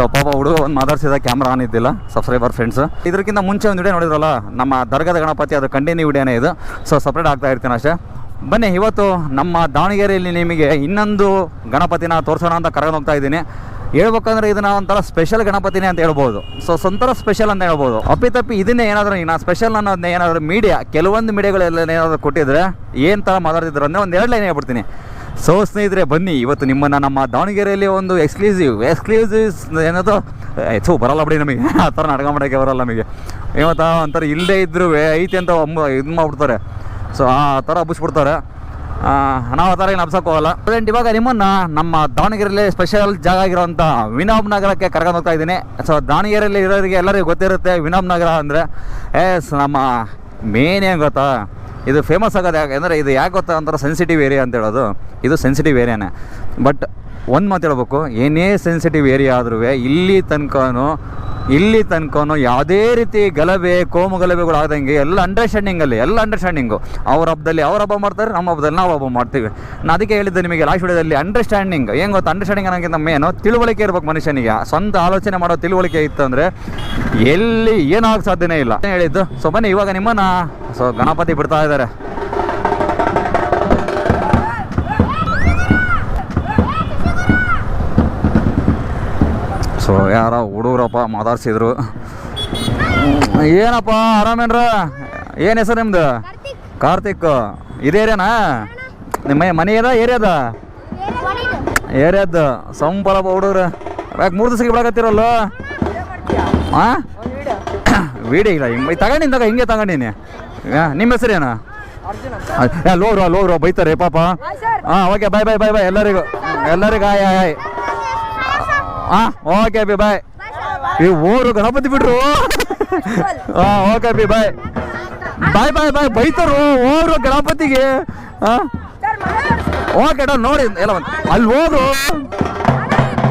So ಪಾಪ ಹುಡುಗ ಒಂದು ಮಾತಾಡ್ಸಿದ ಕ್ಯಾಮ್ರಾ ಆನ್ ಇದ್ದಿಲ್ಲ. ಸಬ್ಸ್ಕ್ರೈಬರ್ ಫ್ರೆಂಡ್ಸ್ ಇದಕ್ಕಿಂತ ಮುಂಚೆ ಒಂದು ವಿಡಿಯೋ ನೋಡಿದ್ರಲ್ಲ, ನಮ್ಮ ದರ್ಗದ ಗಣಪತಿ, ಅದು ಕಂಟಿನ್ಯೂ ವಿಡಿಯೋನೇ ಇದು. ಸೊ ಸಪ್ರೇಟ್ ಆಗ್ತಾ ಇರ್ತೀನಿ ಅಷ್ಟೇ. ಬನ್ನಿ, ಇವತ್ತು ನಮ್ಮ ದಾವಣಗೆರೆಯಲ್ಲಿ ನಿಮಗೆ ಇನ್ನೊಂದು ಗಣಪತಿನ ತೋರಿಸೋಣ ಅಂತ ಕರ್ಕೊಂಡು ಹೋಗ್ತಾ ಇದ್ದೀನಿ. ಹೇಳ್ಬೇಕಂದ್ರೆ ಇದನ್ನ ಒಂಥರ ಸ್ಪೆಷಲ್ ಗಣಪತಿನೇ ಅಂತ ಹೇಳ್ಬೋದು. ಸೊ ಒಂಥರ ಸ್ಪೆಷಲ್ ಅಂತ ಹೇಳ್ಬೋದು. ಅಪ್ಪಿತಪ್ಪಿ, ಇದನ್ನೇ ಏನಾದರೂ ನಾ ಸ್ಪೆಷಲ್ ಅನ್ನೋದನ್ನ ಏನಾದರೂ ಮೀಡಿಯಾ ಕೆಲವೊಂದು ಮೀಡಿಯಾಗಳೆಲ್ಲ ಏನಾದರೂ ಕೊಟ್ಟಿದ್ರೆ ಏನು ಥರ ಮಾತಾಡ್ತಿದ್ರು ಅಂದರೆ ಒಂದು ಎರಡು ಲೈನ್ ಹೇಳ್ಬಿಡ್ತೀನಿ. ಸೊ ಸ್ನೇಹಿತರೆ, ಬನ್ನಿ. ಇವತ್ತು ನಿಮ್ಮನ್ನು ನಮ್ಮ ದಾವಣಗೆರೆಯಲ್ಲಿ ಒಂದು ಎಕ್ಸ್ಕ್ಲೂಸಿವ್ ಎಕ್ಸ್ಕ್ಲೂಸಿವ್ ಏನದು? ಹೆಚ್ಚು ಬರಲ್ಲ ಬಿಡಿ ನಮಗೆ. ಆ ಥರ ನಾಟಕ ಮಾಡೋಕ್ಕೆ ಬರಲ್ಲ ನಮಗೆ. ಇವತ್ತು ಒಂಥರ ಇಲ್ಲದೆ ಇದ್ದರೂ ಐತಿ ಅಂತ ಒಮ್ಮ ಇದು ಮಾಡ್ಬಿಡ್ತಾರೆ. ಸೊ ಆ ಥರ ಹಬ್ಬಿಸ್ಬಿಡ್ತಾರೆ ನಾವು ಆ ಥರ ಏನು ಹೋಗಲ್ಲ. ಪ್ರೆಸೆಂಟ್ ಇವಾಗ ನಿಮ್ಮನ್ನು ನಮ್ಮ ದಾವಣಗೆರೆಯಲ್ಲಿ ಸ್ಪೆಷಲ್ ಜಾಗ ಆಗಿರೋಂಥ ವಿನೋಬ್ ನಗರಕ್ಕೆ ಕರ್ಕೊಂಡು ಹೋಗ್ತಾ ಇದ್ದೀನಿ. ಸೊ ದಾವಣಗೆರೆಯಲ್ಲಿ ಇರೋರಿಗೆ ಎಲ್ಲರಿಗೂ ಗೊತ್ತಿರುತ್ತೆ ವಿನೋಬ್ ನಗರ ಅಂದರೆ. ಎಸ್ ನಮ್ಮ ಮೇನ್ ಏನು ಗೊತ್ತಾ? ಇದು ಫೇಮಸ್ ಆಗೋದು ಯಾಕೆ ಅಂದರೆ ಇದು ಯಾಕೆ ಗೊತ್ತಾ ಅಂದ್ರೆ ಸೆನ್ಸಿಟಿವ್ ಏರಿಯಾ ಅಂತ ಹೇಳೋದು. ಇದು ಸೆನ್ಸಿಟಿವ್ ಏರಿಯಾನೇ ಬಟ್ ಒಂದು ಮಾತು ಹೇಳ್ಬೇಕು. ಏನೇ ಸೆನ್ಸಿಟಿವ್ ಏರಿಯಾ ಆದ್ರೂ ಇಲ್ಲಿ ತನಕ ಇಲ್ಲಿ ತನಕ ಯಾವುದೇ ರೀತಿ ಗಲಭೆ, ಕೋಮು ಗಲಭೆಗಳು ಆಗದಂಗೆ ಎಲ್ಲ ಅಂಡರ್ಸ್ಟ್ಯಾಂಡಿಂಗಲ್ಲಿ ಎಲ್ಲ ಅಂಡರ್ಸ್ಟ್ಯಾಂಡಿಂಗು ಅವ್ರ ಹಬ್ಬದಲ್ಲಿ ಅವ್ರ ಹಬ್ಬ ಮಾಡ್ತಾರೆ, ನಮ್ಮ ಹಬ್ಬದಲ್ಲಿ ನಾವು ಹಬ್ಬ ಮಾಡ್ತೀವಿ. ನಾನು ಅದಕ್ಕೆ ಹೇಳಿದ್ದೆ ನಿಮಗೆ ಲಾಸ್ಟ್ ವಿಡಿಯೋದಲ್ಲಿ ಅಂಡರ್ಸ್ಟ್ಯಾಂಡಿಂಗ್ ಏನು ಗೊತ್ತು? ಅಂಡರ್ಸ್ಟ್ಯಾಂಡಿಂಗ್ ಅನ್ನೋಕ್ಕಿಂತ ಮೇನು ತಿಳುವಳಿಕೆ ಇರ್ಬೇಕು ಮನುಷ್ಯನಿಗೆ. ಸ್ವಂತ ಆಲೋಚನೆ ಮಾಡೋ ತಿಳುವಳಿಕೆ ಇತ್ತು ಅಂದರೆ ಎಲ್ಲಿ ಏನಾಗಕ್ಕೆ ಸಾಧ್ಯನೇ ಇಲ್ಲ. ಹೇಳಿದ್ದು. ಸೊ ಬನ್ನಿ, ಇವಾಗ ನಿಮ್ಮನ್ನ ಸೊ ಗಣಪತಿ ಬಿಡ್ತಾ ಇದ್ದಾರೆ. ಸೊ ಯಾರ ಹುಡುಗ್ರಪ್ಪ ಮಾತಾಡ್ಸಿದ್ರು. ಏನಪ್ಪ ಆರಾಮೇನ್ರ? ಏನು ಹೆಸರು ನಿಮ್ದು? ಕಾರ್ತಿಕ್. ಇದೇ ಏರಿಯಾನಾ? ನಿಮ್ಮ ಮನೆ ಅದ ಏರಿಯಾದ ಏರಿಯಾದ ಸಂಪಲಪ್ಪ ಹುಡುಗ್ರು. ಯಾಕೆ ಮೂರು ದಿವಸಕ್ಕೆ ಬಿಡಕತ್ತಿರಲ್ಲ? ಹಾಂ ವೀಡಿಯೋ ಇಲ್ಲ, ಹಿಂಗೆ ತಗೊಂಡಿದ್ದಾಗ ಹಿಂಗೆ ತಗೊಂಡಿನಿ ನಿಮ್ಮ ಹೆಸರೇನು ಲೋ ಲೋಗ್ರು ಬೈತಾರೆ, ಪಾಪ. ಹಾಂ ಓಕೆ ಬಾಯ್ ಬಾಯ್ ಬಾಯ್ ಬಾಯ್ ಎಲ್ಲರಿಗೂ. ಎಲ್ಲರಿಗೂ, ಆಯ್ ಆಯ್ ಆಯ್. ಹಾಂ ಓಕೆ ಬಿ ಬಾಯ್ ಈ ಊರು ಗಣಪತಿ ಬಿಡ್ರು ಹಾಂ ಓಕೆ ಬಿ ಬಾಯ್ ಬಾಯ್ ಬಾಯ್ ಬಾಯ್ ಬೈತರು ಊರು ಗಣಪತಿಗೆ ಹಾಂ ಓಕೆ ಡಾ, ನೋಡಿ, ಎಲ್ಲ ಬಂತು ಅಲ್ಲಿ ಹೋಗು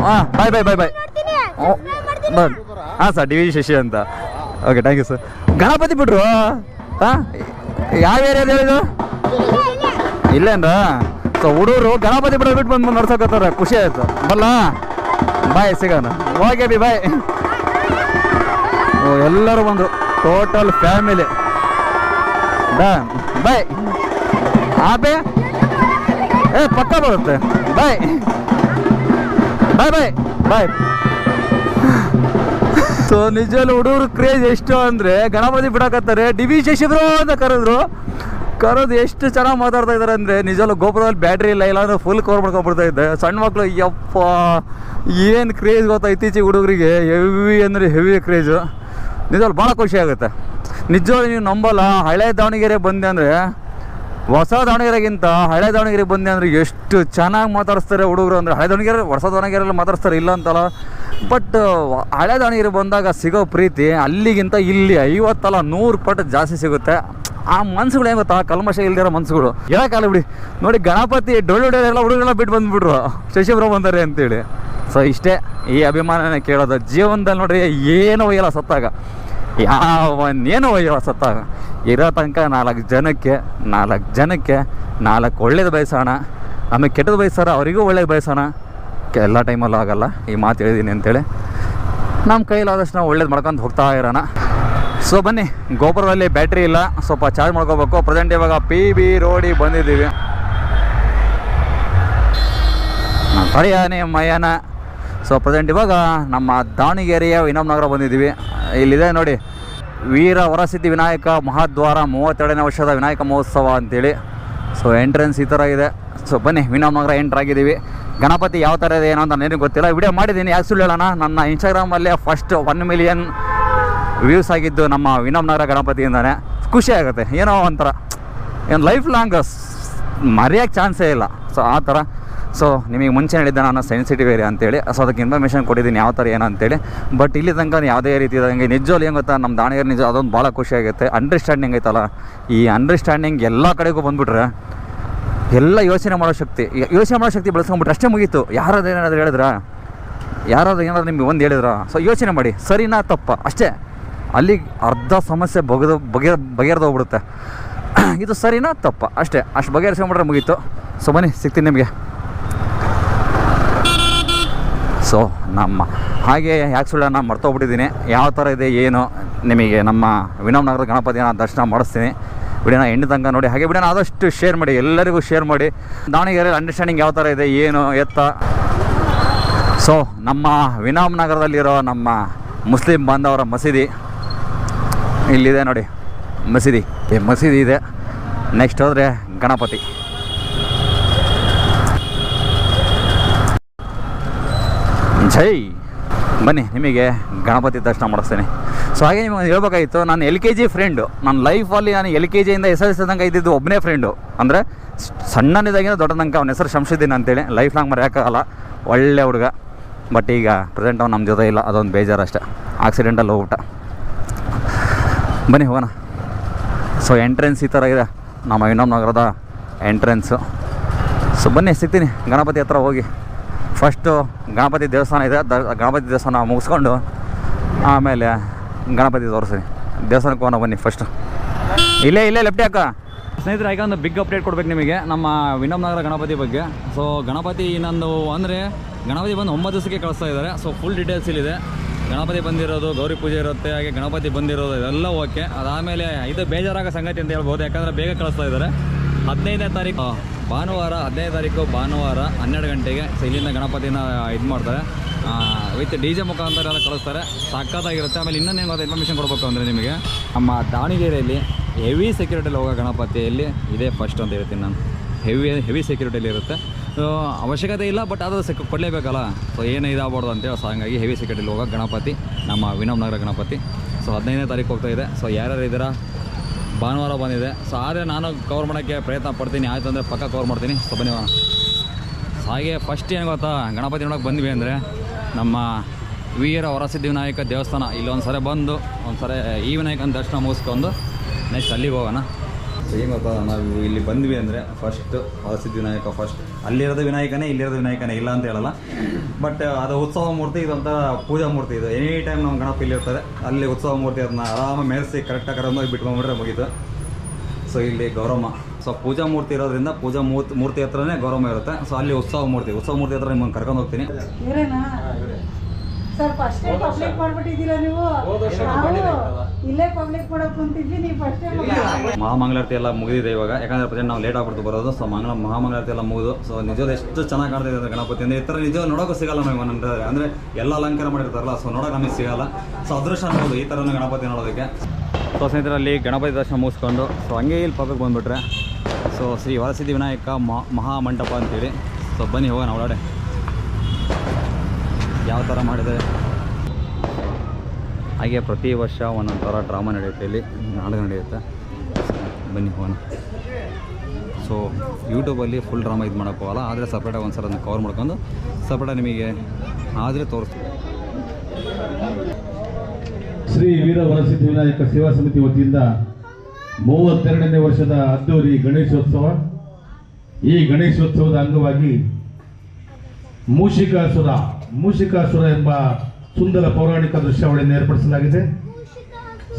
ಹಾಂ ಬಾಯ್ ಬಾಯ್ ಬಾಯ್ ಬಾಯ್ ಹಾಂ ಸರ್ ಡಿ ವಿ ಶಶಿ ಅಂತ. Okay thank you sir Ganapati ಬಿಡ್ರು ಹಾಂ ಯಾವ ಏರಿಯಾದ ಹೇಳಿದ್ರು ಇಲ್ಲೇನ್ರ? ಸೊ ಹುಡುಗರು ಗಣಪತಿ ಬಿಡೋ ಬಿಟ್ಟು ಬಂದು ನಡ್ಸಕತ್ತಾರ. ಖುಷಿ ಆಯ್ತು. ಬಲ್ಲ? ಬಾಯ್ ಸಿಗೋಣ. ಓಕೆ ಬಿ ಬಾಯ್. ಓ, ಎಲ್ಲರೂ ಬಂದರು. ಟೋಟಲ್ ಫ್ಯಾಮಿಲಿ ಡನ್ ಬಾಯ್ ಆಪೆ? ಏ, ಪಕ್ಕ ಬರುತ್ತೆ. ಬಾಯ್ ಬಾಯ್ ಬಾಯ್ ಬಾಯ್ ಸೊ ನಿಜವಲ್ಲ ಹುಡುಗರು ಕ್ರೇಜ್ ಎಷ್ಟು ಅಂದರೆ ಗಣಪತಿ ಬಿಡಕತ್ತಾರೆ. ಡಿ ವಿ ಶಶಿಬ್ರು ಅಂತ ಕರೆದ್ರು. ಕರೆದು ಎಷ್ಟು ಚೆನ್ನಾಗಿ ಮಾತಾಡ್ತಾ ಇದ್ದಾರೆ ಅಂದರೆ ನಿಜವಲ್ಲ ಗೋಪುರದಲ್ಲಿ ಬ್ಯಾಟ್ರಿ ಇಲ್ಲ, ಇಲ್ಲಾಂದ್ರೆ ಫುಲ್ ಕವರ್ ಮಾಡ್ಕೊಂಡ್ಬಿಡ್ತಾ ಇದ್ದೆ. ಸಣ್ಣ ಮಕ್ಕಳು ಯಪ್ಪ, ಏನು ಕ್ರೇಜ್ ಗೊತ್ತಾ ಇತ್ತೀಚೆಗೆ ಹುಡುಗರಿಗೆ ಹೆವಿ ಅಂದರೆ ಹೆವಿ ಕ್ರೇಜು ನಿಜವಲ್ಲ ಭಾಳ ಖುಷಿ ಆಗುತ್ತೆ. ನಿಜವಾಗಿ ನೀವು ನಂಬಲ್ಲ, ಹಳೆ ದಾವಣಗೆರೆ ಬಂದೆ ಅಂದರೆ, ಹೊಸ ದಾವಣಗೆರೆಗಿಂತ ಹಳೆ ದಾವಣಗೆರೆ ಬಂದೆ ಅಂದರೆ ಎಷ್ಟು ಚೆನ್ನಾಗಿ ಮಾತಾಡಿಸ್ತಾರೆ ಹುಡುಗರು ಅಂದರೆ, ಹಳೆ ದಾವಣಗೆರೆ, ಹೊಸ ದಾವಣಗೆರೆಲ್ಲ ಮಾತಾಡಿಸ್ತಾರೆ ಇಲ್ಲ ಅಂತಲ್ಲ. ಬಟ್ ಹಳೆ ದಾವಣಗೆರೆ ಬಂದಾಗ ಸಿಗೋ ಪ್ರೀತಿ ಅಲ್ಲಿಗಿಂತ ಇಲ್ಲಿ ಐವತ್ತಲ್ಲ ನೂರು ಪಟ್ಟು ಜಾಸ್ತಿ ಸಿಗುತ್ತೆ. ಆ ಮನ್ಸುಗಳು ಏನು ಗೊತ್ತಾ? ಕಲ್ಮಶ ಇಲ್ದಿರೋ ಮನ್ಸುಗಳು. ಹೇಳಕ್ಕಾಗಲ್ಲ ಬಿಡಿ. ನೋಡಿ ಗಣಪತಿ, ಡೊಳ್ಳು ಎಲ್ಲ ಹುಡುಗರೆಲ್ಲ ಬಿಟ್ಟು ಬಂದ್ಬಿಟ್ರು. ಶಶಿಬ್ರ ಬಂದಾರೆ ಅಂತೇಳಿ. ಸೊ ಇಷ್ಟೇ ಈ ಅಭಿಮಾನನ ಕೇಳೋದು. ಜೀವನದಲ್ಲಿ ನೋಡ್ರಿ ಏನು ಒಯ್ಯಲ್ಲ ಸತ್ತಾಗ. ಯಾವನ್ನೇನು ಒಯ್ಯಲ್ಲ ಸತ್ತಾಗ. ಇರೋ ತನಕ ನಾಲ್ಕು ಜನಕ್ಕೆ ನಾಲ್ಕು ಜನಕ್ಕೆ ನಾಲ್ಕು ಒಳ್ಳೇದು ಬಯಸೋಣ. ಆಮೇಲೆ ಕೆಟ್ಟದ್ದು ಬಯಸಾರ ಅವರಿಗೂ ಒಳ್ಳೇದು ಬಯಸೋಣ. ಎಲ್ಲ ಟೈಮಲ್ಲೂ ಆಗಲ್ಲ. ಈ ಮಾತು ಹೇಳಿದ್ದೀನಿ ಅಂತೇಳಿ. ನಮ್ಮ ಕೈಲಾದಷ್ಟು ನಾವು ಒಳ್ಳೇದು ಮಾಡ್ಕೊಂಡು ಹೋಗ್ತಾ ಇರೋಣ. ಸೊ ಬನ್ನಿ. ಗೋಪುರದಲ್ಲಿ ಬ್ಯಾಟ್ರಿ ಇಲ್ಲ. ಸ್ವಲ್ಪ ಚಾರ್ಜ್ ಮಾಡ್ಕೋಬೇಕು. ಪ್ರೆಸೆಂಟ್ ಇವಾಗ ಪಿ ಬಿ ರೋಡಿ ಬಂದಿದ್ದೀವಿ. ತಡೆಯಾನೆ ಮಯಾನ. ಸೊ ಪ್ರೆಸೆಂಟ್ ಇವಾಗ ನಮ್ಮ ದಾವಣಗೆರೆಯ ವಿನಮ್ ನಗರ ಬಂದಿದ್ದೀವಿ. ಇಲ್ಲಿದೆ ನೋಡಿ. ವೀರ ವರಸಿದ್ಧಿ ವಿನಾಯಕ ಮಹಾದ್ವಾರ, ಮೂವತ್ತೆರಡನೇ ವರ್ಷದ ವಿನಾಯಕ ಮಹೋತ್ಸವ ಅಂತೇಳಿ. ಸೊ ಎಂಟ್ರೆನ್ಸ್ ಈ ಥರ ಇದೆ. ಸೊ ಬನ್ನಿ. ವಿನಮ್ ನಗರ ಎಂಟ್ರ್ ಆಗಿದ್ದೀವಿ. ಗಣಪತಿ ಯಾವ ಥರ ಇದೆ ಏನೋ ಅಂತ ನನಗೆ ಗೊತ್ತಿಲ್ಲ. ವಿಡಿಯೋ ಮಾಡಿದ್ದೀನಿ. ಯಾಕೆ ಸುಳ್ಳು ಹೇಳೋಣ ನನ್ನ ಇನ್ಸ್ಟಾಗ್ರಾಮಲ್ಲೇ ಫಸ್ಟ್ ಒನ್ ಮಿಲಿಯನ್ ವ್ಯೂಸ್ ಆಗಿದ್ದು ನಮ್ಮ ವಿನಮ್ ನಗರ ಗಣಪತಿಯಿಂದಾನೆ ಖುಷಿ ಆಗುತ್ತೆ. ಏನೋ ಒಂಥರ. ಏನು ಲೈಫ್ ಲಾಂಗ್ ಮರೆಯೋಕ್ಕೆ ಚಾನ್ಸೇ ಇಲ್ಲ. ಸೊ ಆ ಥರ. ಸೊ ನಿಮಗೆ ಮುಂಚೆ ಹೇಳಿದ್ದೆ ನಾನು ಸೆನ್ಸಿಟಿವ್ ಏರಿಯಾ ಅಂತೇಳಿ. ಸೊ ಅದಕ್ಕೆ ಇನ್ಫಾರ್ಮೇಷನ್ ಕೊಟ್ಟಿದ್ದೀನಿ ಯಾವ ಥರ ಏನು ಅಂತೇಳಿ. ಬಟ್ ಇಲ್ಲಿ ತನಕ ಯಾವುದೇ ರೀತಿ ಇದಂಗೆ ನಿಜವಲ್ಲಿ ಏನು ಗೊತ್ತಾ, ನಮ್ಮ ದಾವಣಗೆರೆ ನಿಜ ಅದೊಂದು ಭಾಳ ಖುಷಿ ಆಗುತ್ತೆ. ಅಂಡರ್ಸ್ಟ್ಯಾಂಡಿಂಗ್ ಐತಲ್ಲ. ಈ ಅಂಡರ್ಸ್ಟ್ಯಾಂಡಿಂಗ್ ಎಲ್ಲ ಕಡೆಗೂ ಬಂದುಬಿಟ್ರೆ ಎಲ್ಲ ಯೋಚನೆ ಮಾಡೋ ಶಕ್ತಿ ಯೋಚನೆ ಮಾಡೋ ಶಕ್ತಿ ಬೆಳೆಸ್ಕೊಂಬಿಟ್ರೆ ಅಷ್ಟೇ ಮುಗೀತು. ಯಾರಾದ್ರೂ ಏನಾದರೂ ಹೇಳಿದ್ರಾ? ಯಾರಾದ್ರೂ ಏನಾದರೂ ನಿಮಗೆ ಒಂದು ಹೇಳಿದ್ರ? ಸೊ ಯೋಚನೆ ಮಾಡಿ. ಸರಿನಾ ತಪ್ಪ? ಅಷ್ಟೇ. ಅಲ್ಲಿ ಅರ್ಧ ಸಮಸ್ಯೆ ಬಗೆದು ಬಗೆ ಬಗೆಹರಿದೋಗ್ಬಿಡುತ್ತೆ ಇದು ಸರಿನಾ ತಪ್ಪ? ಅಷ್ಟೇ, ಅಷ್ಟು ಬಗೆಹರಿಸ್ಕೊಂಬಿಟ್ರೆ ಮುಗೀತು. ಸೊ ಬನ್ನಿ, ಸಿಗ್ತೀನಿ ನಿಮಗೆ. ಸೊ ನಮ್ಮ, ಹಾಗೆ ಯಾಕೆ ಸುಳ್ಳನ್ನು ಮರ್ತೋಗ್ಬಿಟ್ಟಿದ್ದೀನಿ. ಯಾವ ಥರ ಇದೆ, ಏನು, ನಿಮಗೆ ನಮ್ಮ ವಿನಮ್ ನಗರದ ಗಣಪತಿನ ದರ್ಶನ ಮಾಡಿಸ್ತೀನಿ. ವಿಡಿಯೋನ ಎಂಡ್ ತಂಗ ನೋಡಿ, ಹಾಗೆ ವಿಡಿಯೋನ ಆದಷ್ಟು ಶೇರ್ ಮಾಡಿ, ಎಲ್ಲರಿಗೂ ಶೇರ್ ಮಾಡಿ. ದಾವಣಗೆರೆ ಅಂಡರ್ಸ್ಟ್ಯಾಂಡಿಂಗ್ ಯಾವ ಥರ ಇದೆ, ಏನು, ಎತ್ತ. ಸೊ ನಮ್ಮ ವಿನಾಮ್ ನಗರದಲ್ಲಿರೋ ನಮ್ಮ ಮುಸ್ಲಿಂ ಬಾಂಧವರ ಮಸೀದಿ ಇಲ್ಲಿದೆ ನೋಡಿ. ಮಸೀದಿ. ಈ ಮಸೀದಿ ಇದೆ. ನೆಕ್ಸ್ಟ್ ಹೋದರೆ ಗಣಪತಿ. ಜೈ. ಬನ್ನಿ, ನಿಮಗೆ ಗಣಪತಿ ದರ್ಶನ ಮಾಡಿಸ್ತೀನಿ. ಸೊ ಹಾಗೆ ನಿಮಗೆ ಹೇಳ್ಬೇಕಾಗಿತ್ತು, ನಾನು ಎಲ್ ಕೆ ಜಿ ಫ್ರೆಂಡು ನನ್ನ ಲೈಫಲ್ಲಿ ನಾನು ಎಲ್ ಕೆ ಜಿಯಿಂದ ಎಸ್ ಎಲ್ ಇದ್ದಿದ್ದು ಒಬ್ಬನೇ ಫ್ರೆಂಡು ಅಂದರೆ, ಸಣ್ಣನಿದ್ದಾಗಿಂದ ದೊಡ್ಡ ತನಕ ಅವನ ಹೆಸರು ಶಂಶುದ್ದೀನ್ ಅಂತೇಳಿ. ಲೈಫ್ ಲಾಂಗ್ ಮರೆಯೋಕ್ಕಾಗಲ್ಲ ಒಳ್ಳೆ ಹುಡುಗ. ಬಟ್ ಈಗ ಪ್ರೆಸೆಂಟ್ ಅವ್ನು ನಮ್ಮ ಜೊತೆ ಇಲ್ಲ. ಅದೊಂದು ಬೇಜಾರು ಅಷ್ಟೇ ಆಕ್ಸಿಡೆಂಟಲ್ಲಿ ಹೋಗ್ಬಿಟ್ಟ. ಬನ್ನಿ ಹೋಗೋಣ. ಸೊ ಎಂಟ್ರೆನ್ಸ್ ಈ ಥರ ಇದೆ. ನಮ್ಮ ಇನ್ನೊಂದು ನಗರದ ಎಂಟ್ರೆನ್ಸು ಸೊ ಬನ್ನಿ, ಸಿಗ್ತೀನಿ. ಗಣಪತಿ ಹತ್ರ ಹೋಗಿ. ಫಸ್ಟು ಗಣಪತಿ ದೇವಸ್ಥಾನ ಇದೆ. ದ, ಗಣಪತಿ ದೇವಸ್ಥಾನ ಮುಗಿಸ್ಕೊಂಡು ಆಮೇಲೆ ಗಣಪತಿ ತೋರಿಸ್ತೀನಿ. ದೇವಸ್ಥಾನಕ್ಕೆ ಹೋಗೋಣ ಬನ್ನಿ ಫಸ್ಟು ಇಲ್ಲೇ ಇಲ್ಲೇ ಲೆಫ್ಟ್ ಯಾಕ ಸ್ನೇಹಿತರೆ, ಈಗ ಒಂದು ಬಿಗ್ ಅಪ್ಡೇಟ್ ಕೊಡ್ಬೇಕು ನಿಮಗೆ. ನಮ್ಮ ವಿನಮ್ ನಗರ ಗಣಪತಿ ಬಗ್ಗೆ. ಸೊ ಗಣಪತಿ ಇನ್ನೊಂದು ಅಂದರೆ ಗಣಪತಿ ಬಂದು ಒಂಬತ್ತು ದಿವಸಕ್ಕೆ ಕಳಿಸ್ತಾ ಇದ್ದಾರೆ. ಸೊ ಫುಲ್ ಡೀಟೇಲ್ಸ್ ಇಲ್ಲಿದೆ. ಗಣಪತಿ ಬಂದಿರೋದು, ಗೌರಿ ಪೂಜೆ ಇರುತ್ತೆ, ಹಾಗೆ ಗಣಪತಿ ಬಂದಿರೋದು, ಇದೆಲ್ಲ ಓಕೆ. ಅದಾದಮೇಲೆ ಇದು ಬೇಜಾರಾಗೋ ಸಂಗತಿ ಅಂತ ಹೇಳ್ಬೋದು, ಯಾಕಂದರೆ ಬೇಗ ಕಳಿಸ್ತಾ ಇದ್ದಾರೆ. ಹದಿನೈದನೇ ತಾರೀಕು ಭಾನುವಾರ ಹದಿನೈದು ತಾರೀಕು, ಭಾನುವಾರ, ಹನ್ನೆರಡು ಗಂಟೆಗೆ ಇಲ್ಲಿಂದ ಗಣಪತಿನ ಇದು ಮಾಡ್ತಾರೆ. ವಿತ್ ಡಿ ಜೆ ಮುಖಾಂತರ ಎಲ್ಲ ಕಳಿಸ್ತಾರೆ. ಸಕ್ಕತ್ತಾಗಿರುತ್ತೆ ಆಮೇಲೆ ಇನ್ನೊಂದು ಏನಾದರೂ ಇನ್ಫಾರ್ಮೇಷನ್ ಕೊಡಬೇಕು ಅಂದರೆ ನಿಮಗೆ, ನಮ್ಮ ದಾವಣಗೆರೆಯಲ್ಲಿ ಹೆವಿ ಸೆಕ್ಯೂರಿಟಿಯಲ್ಲಿ ಹೋಗೋ ಗಣಪತಿಯಲ್ಲಿ ಇದೇ ಫಸ್ಟ್ ಅಂತ ಹೇಳ್ತೀನಿ ನಾನು. ಹೆವಿ ಹೆವಿ ಸೆಕ್ಯೂರಿಟಿಯಲ್ಲಿ ಇರುತ್ತೆ. ಸೊ ಅವಶ್ಯಕತೆ ಇಲ್ಲ ಬಟ್ ಆದರೂ ಸಿಕ್ಕ ಕೊಡಲೇಬೇಕಲ್ಲ? ಸೊ ಏನು ಇದಾಗಬಾರ್ದು ಅಂತೇಳಿ ಸೊ ಹಾಗಾಗಿ ಹೆವಿ ಸೆಕ್ಯೂರಿಟಿಯಲ್ಲಿ ಹೋಗೋ ಗಣಪತಿ, ನಮ್ಮ ವಿನಮ್ ನಗರ ಗಣಪತಿ. ಸೊ ಹದಿನೈದನೇ ತಾರೀಕು ಹೋಗ್ತಾ ಇದೆ. ಸೊ ಯಾರ್ಯಾರು ಇದ್ದೀರಾ? ಭಾನುವಾರ ಬಂದಿದೆ. ಸೊ ಆದರೆ ನಾನು ಕವರ್ ಮಾಡೋಕ್ಕೆ ಪ್ರಯತ್ನ ಪಡ್ತೀನಿ. ಆಯಿತು ಅಂದರೆ ಪಕ್ಕ ಕವರ್ ಮಾಡ್ತೀನಿ. ಸೊ ಬನ್ನಿ ಹಾಗೆ ಫಸ್ಟ್ ಏನು ಗೊತ್ತಾ? ಗಣಪತಿ ನೋಡೋಕೆ ಬಂದ್ವಿ ಅಂದರೆ ನಮ್ಮ ವೀರ ವರಸಿದ್ಧಿ ವಿನಾಯಕ ದೇವಸ್ಥಾನ. ಇಲ್ಲೊಂದು ಸರಿ ಬಂದು ಒಂದು ಸರಿ ಈ ವಿನಾಯಕನ ದರ್ಶನ ಮುಗಿಸ್ಕೊಂಡು ನೆಕ್ಸ್ಟ್ ಅಲ್ಲಿಗೆ ಹೋಗೋಣ. ಸೊ ಏನು ಗೊತ್ತಾ ನಾವು ಇಲ್ಲಿ ಬಂದ್ವಿ ಅಂದರೆ ಫಸ್ಟ್ ವರಸಿದ್ಧಿ ವಿನಾಯಕ ಫಸ್ಟ್ ಅಲ್ಲಿರೋದು ವಿನಾಯಕನೇ, ಇಲ್ಲಿರೋದು ವಿನಾಯಕನೇ ಇಲ್ಲ ಅಂತ ಹೇಳಲ್ಲ. ಬಟ್ ಅದು ಉತ್ಸವ ಮೂರ್ತಿ ಇದೊಂಥರ ಪೂಜಾ ಮೂರ್ತಿ ಇದು. ಎನಿ ಟೈಮ್ ನಮ್ಮ ಗಣಪ ಇಲ್ಲಿ ಇರ್ತದೆ ಅಲ್ಲಿ ಉತ್ಸವ ಮೂರ್ತಿ ಅದನ್ನ ಆರಾಮ ಮೇರಿಸಿ ಕರೆಕ್ಟಾಗಿ ಕರೆದೋಗಿ ಬಿಟ್ಕೊಂಡ್ಬಿಟ್ರೆ ಮುಗೀತು. ಸೊ ಇಲ್ಲಿ ಗೌರಮ್ಮ. ಸೊ ಪೂಜಾ ಮೂರ್ತಿ ಇರೋದ್ರಿಂದ ಪೂಜಾ ಮೂರ್ತಿ ಮೂರ್ತಿ ಹತ್ರನೇ ಗೌರವ ಇರುತ್ತೆ. ಸೊ ಅಲ್ಲಿ ಉತ್ಸವ ಮೂರ್ತಿ. ಉತ್ಸವ ಮೂರ್ತಿ ಹತ್ರ ನಿಮ್ಮನ್ನು ಕರ್ಕೊಂಡು ಹೋಗ್ತೀನಿ. ಸರ್ ಫಸ್ಟೇ ಪಬ್ಲಿಕ್ ಮಾಡ್ಬಿಟ್ಟಿದ್ದೀರಾ ನೀವು? ಇಲ್ಲೇ ಪಬ್ಲಿಕ್ ಮಾಡಕ್ ಕುಂತಿದ್ವಿ ನೀವು ಫಸ್ಟೇ ಮಹಾಮಂಗಳಾರತಿ ಎಲ್ಲ ಮುಗಿದಿದೆ ಇವಾಗ. ಯಾಕಂದ್ರೆ ಪ್ರೆಸೆಂಟ್ ನಾವು ಲೇಟ್ ಆಗ್ಬಿಡ್ತು ಬರೋದು ಸೊ ಮಂಗಳ ಮಹಾಮಂಗಳಾರತಿ ಎಲ್ಲ ಮುಗಿದು ಸೊ ನಿಜವಾದ ಎಷ್ಟು ಚೆನ್ನಾಗಿ ಕಾಣ್ತಿದೆ ಅಂದ್ರೆ ಗಣಪತಿ ಅಂದ್ರೆ ಈ ಥರ ನಿಜ ನೋಡೋಕೆ ಸಿಗಲ್ಲ ನಮಗೆ. ಅಂದ್ರೆ ಅಂದರೆ ಎಲ್ಲ ಅಲಂಕಾರ ಮಾಡಿರ್ತಾರಲ್ಲ ಸೊ ನೋಡೋಕೆ ನಮಗೆ ಸಿಗಲ್ಲ. ಸೊ ಅದೃಷ್ಟ ಅನ್ಬೋದು ಈ ಥರನೂ ಗಣಪತಿ ನೋಡೋದಕ್ಕೆ. ಸೊ ಸ್ನೇಹಿತರಲ್ಲಿ ಗಣಪತಿ ದರ್ಶನ ಮುಗಿಸ್ಕೊಂಡು ಸೊ ಹಂಗೆ ಇಲ್ಲಿ ಪಕ್ಕಕ್ಕೆ ಬಂದ್ಬಿಟ್ರೆ ಸೊ ಶ್ರೀ ವರಸಿದ್ಧಿ ವಿನಾಯಕ ಮಹಾ ಮಹಾಮಂಟಪ ಅಂತೇಳಿ. ಸೊ ಬನ್ನಿ ಹೋಗೋಣ ಒಳಗಡೆ ಯಾವ ಥರ ಮಾಡಿದ್ದಾರೆ ಹಾಗೆ ಪ್ರತಿ ವರ್ಷ ಒಂದೊಂದು ಥರ ಡ್ರಾಮಾ ನಡೆಯುತ್ತೆ ಇಲ್ಲಿ. ನಾಟಕ ನಡೆಯುತ್ತೆ. ಬನ್ನಿ, ಹೋಗೋಣ. ಸೊ ಯೂಟ್ಯೂಬಲ್ಲಿ ಫುಲ್ ಡ್ರಾಮಾ ಇದು ಮಾಡೋಕ್ಕೆ ಹೋಗಲ್ಲ. ಆದರೆ ಸಪ್ರೇಟಾಗಿ ಒಂದು ಸಲ ಅದನ್ನು ಕವರ್ ಮಾಡ್ಕೊಂಡು ಸಪ್ರೇಟಾಗಿ ನಿಮಗೆ ಆದರೆ ತೋರಿಸ್ತೀನಿ. ಶ್ರೀ ವೀರ ವನಸಿದ್ಧಿ ವಿನಾಯಕ ಸೇವಾ ಸಮಿತಿ ವತಿಯಿಂದ ಮೂವತ್ತೆರಡನೇ ವರ್ಷದ ಅದ್ದೂರಿ ಗಣೇಶೋತ್ಸವ. ಈ ಗಣೇಶೋತ್ಸವದ ಅಂಗವಾಗಿ ಮೂಷಿಕಾಸುರ ಮೂಷಿಕಾಸುರ ಎಂಬ ಸುಂದರ ಪೌರಾಣಿಕ ದೃಶ್ಯಾವಳಿಯನ್ನು ಏರ್ಪಡಿಸಲಾಗಿದೆ.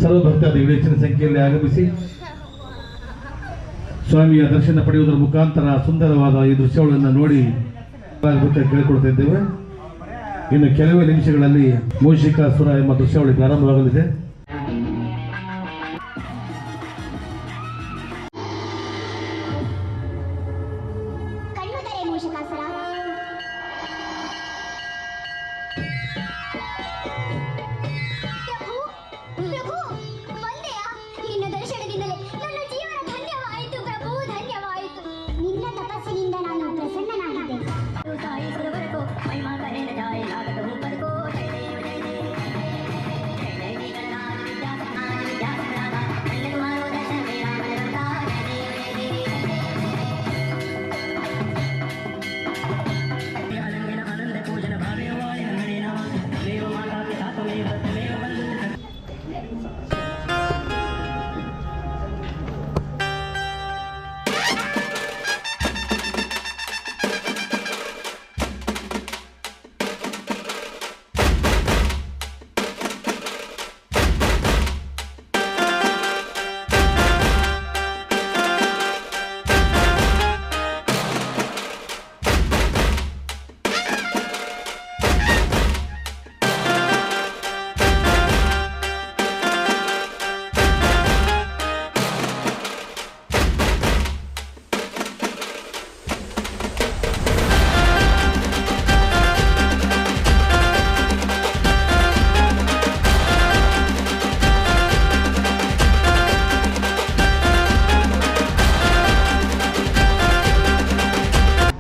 ಸರ್ವಭಕ್ತಾದಿಗಳು ಹೆಚ್ಚಿನ ಸಂಖ್ಯೆಯಲ್ಲಿ ಆಗಮಿಸಿ ಸ್ವಾಮಿಯ ದರ್ಶನ ಪಡೆಯುವುದರ ಮುಖಾಂತರ ಸುಂದರವಾದ ಈ ದೃಶ್ಯಗಳನ್ನು ನೋಡಿ ಕೇಳಿಕೊಳ್ತಾ ಇದ್ದೇವೆ. ಇನ್ನು ಕೆಲವೇ ನಿಮಿಷಗಳಲ್ಲಿ ಮೂಷಿಕಾಸುರ ಎಂಬ ದೃಶ್ಯಾವಳಿ ಪ್ರಾರಂಭವಾಗಲಿದೆ. ಮೂಷಕಾಸುರ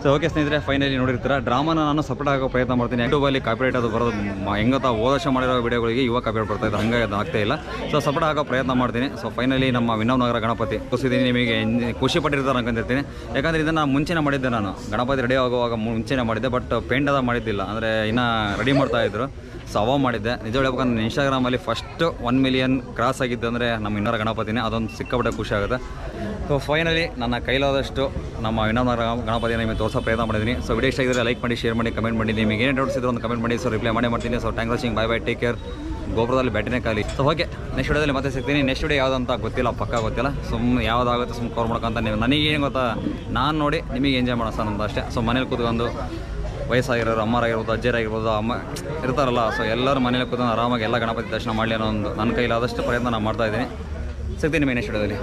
ಓಕೆ ಸ್ನೇಹಿತರೆ ಫೈನಲಿ ನೋಡಿರ್ತೀರ? ಡ್ರಾಮಾನ ನಾನು ಸಪೋರ್ಟ್ ಆಗೋ ಪ್ರಯತ್ನ ಮಾಡ್ತೀನಿ. ಯೂಟ್ಯೂಬಲ್ಲಿ ಕಾಪಿರೇಟ್ ಅದು ಬರೋದು ಹೆಂಗತ್ತ ವರ್ಷ ಮಾಡಿರೋ ವಿಡಿಯೋಗಳಿಗೆ ಇವಾಗ ಕಾಪಿರೇಟ್ ಬರ್ತಾ ಇದೆ. ಹಂಗಾಗಿ ಅದು ಆಗ್ತಾ ಇಲ್ಲ. ಸೊ ಸಪೋರ್ಟ್ ಆಗೋ ಪ್ರಯತ್ನ ಮಾಡ್ತೀನಿ. ಸೊ ಫೈನಲಿ ನಮ್ಮ ನಗರ ಗಣಪತಿ. ತೋರಿಸಿದ್ದೀನಿ ನಿಮಗೆ ಖುಷಿ ಪಟ್ಟಿರ್ತಾರೆ ಅನ್ಕೊಂಡಿರ್ತೀನಿ. ಯಾಕಂದರೆ ಇದನ್ನು ಮುಂಚೆನೇ ಮಾಡಿದ್ದೆ ನಾನು. ಗಣಪತಿ ರೆಡಿ ಆಗುವಾಗ ಮುಂಚೆನೇ ಮಾಡಿದ್ದೆ ಬಟ್ ಪೇಂಟ್ ಅದ ಮಾಡಿದ್ದಿಲ್ಲ. ಅಂದರೆ ಇನ್ನು ರೆಡಿ ಮಾಡ್ತಾ ಇದ್ರು. ಸೊ ಮಾಡಿದ್ದೆ. ನಿಜ ಹೇಳ್ಬೇಕಂದ್ರೆ ಇನ್ಸ್ಟಾಗ್ರಾಮಲ್ಲಿ ಫಸ್ಟ್ ಒನ್ ಮಿಲಿಯನ್ ಕ್ರಾಸ್ ಆಗಿದ್ದು ಅಂದರೆ ನಮ್ಮ ಇನ್ನರ ಗಣಪತಿನೇ. ಅದೊಂದು ಸಿಕ್ಕಾಪಟ್ಟೆ ಖುಷಿ ಆಗುತ್ತೆ. ಸೊ ಫೈನಲಿ ನನ್ನ ಕೈಲಾದಷ್ಟು ನಮ್ಮ ವಿನೋದ ಗಣಪತಿ ನಿಮಗೆ ತೋರಿಸೋ ಪ್ರಯತ್ನ ಮಾಡಿದ್ದೀನಿ. ಸೊ ವಿಡಿಯೋ ಇಷ್ಟ ಆಗಿದ್ರೆ ಲೈಕ್ ಮಾಡಿ ಶೇರ್ ಮಾಡಿ ಕಮೆಂಟ್ ಮಾಡಿ. ನಿಮಗೆ ಏನೇ ಡೌಟ್ಸ್ ಇದ್ರೆ ಒಂದು ಕಮೆಂಟ್ ಮಾಡಿ. ಸೊ ರಿಪ್ಲೈ ಮಾಡೇ ಮಾಡ್ತೀನಿ. So thank watching bye bye take care ಗೋಪುರದಲ್ಲಿ ಬ್ಯಾಟಿನೇ ಖಾಲಿ. ಸೊ ಓಕೆ ನೆಕ್ಸ್ಟ್ ವಿಡಿಯೋದಲ್ಲಿ ಮತ್ತೆ ಸಿಗ್ತೀನಿ. ನೆಕ್ಸ್ಟ್ ವಿಡಿಯೋ ಯಾವುದಂತ ಗೊತ್ತಿಲ್ಲ, ಪಕ್ಕ ಗೊತ್ತಿಲ್ಲ. ಸುಮ್ಮನೆ ಯಾವುದಾಗುತ್ತೆ ಸುಮ್ಮನೆ ಕವರ್ ಮಾಡ್ಕೊಂತ ನೀವು ನನಗೇನು ಗೊತ್ತಾ? ನಾನು ನೋಡಿ ನಿಮಗೆ ಎಂಜಾಯ್ ಮಾಡೋಣ ನಂದು ಅಷ್ಟೇ. ಸೊ ಮನೇಲಿ ಕೂತ್ಕೊಂಡು ವಯಸ್ಸಾಗಿರೋರು, ಅಮ್ಮರಾಗಿರ್ಬೋದು ಅಜ್ಜರಾಗಿರ್ಬೋದು ಅಮ್ಮ ಇರ್ತಾರಲ್ಲ. ಸೊ ಎಲ್ಲರೂ ಮನೇಲಿ ಕೂತ್ಕೊಂಡು ಆರಾಮಾಗಿ ಎಲ್ಲ ಗಣಪತಿ ದರ್ಶನ ಮಾಡಲಿ ಅನ್ನೋ ಒಂದು ನನ್ನ ಕೈಲಾದಷ್ಟು ಪ್ರಯತ್ನ ನಾನು ಮಾಡ್ತಾ ಇದ್ದೀನಿ. ಸಿಗ್ತೀನಿ ನಿಮಗೆ ನೆಕ್ಸ್ಟ್ ವಿಡಿಯೋದಲ್ಲಿ